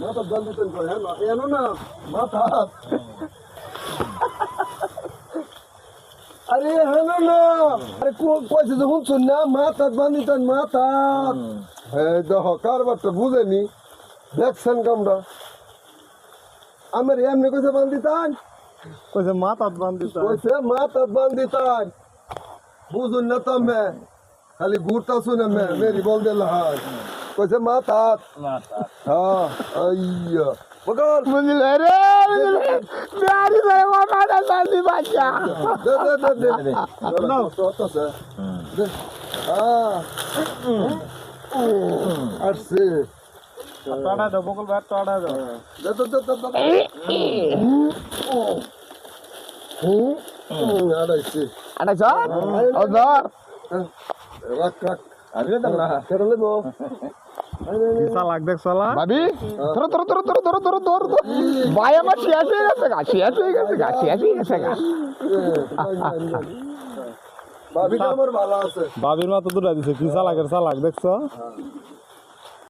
মাথা জল দিতেন করে হ্যাঁ এনো না মাথা। আরে হেনো না। আরে কো- কইছে যে শুনছুন না মাথা বান্ধিতেন মাথা। হ্যাঁ দেখ কারবারটা বুঝেনি। দেখছেন কামটা। আমার এমনি কইছে বান্ধিতান কইছে মাথাত বান্ধিতা কইছে মাথা বান্ধিতান বুঝুন না তুমি খালি ঘুরতা শুনে মেরি বল দিল হাই কইছে মাথা হ্যাঁ আইয়া বগল বুঝলে রে বুঝলে বিহারি ভাই মাথা বান্ধি বাচ্চা দে দে দে দে নাও তো তো সে দে আ আসছে টাড়া দাও বকল ভাই টাড়া দাও দে দে দে দে হুম আড়াইছে আড়াইশ ও ধর রাখ রাখ আরে দাও না কেন লেবো লাগ দেখ ভাবি ধরো ধরো ধরো ধরো ধরো ধরো ধরো ধরো। ভাই আমার শেষ হয়ে গেছে গা শেষ হয়ে গেছে গা শেষ হয়ে গেছে গা। ভাবি আমার ভালো আছে। বাবির মাথা দুটা দিছে কিসা চালাকের চালাক দেখছ?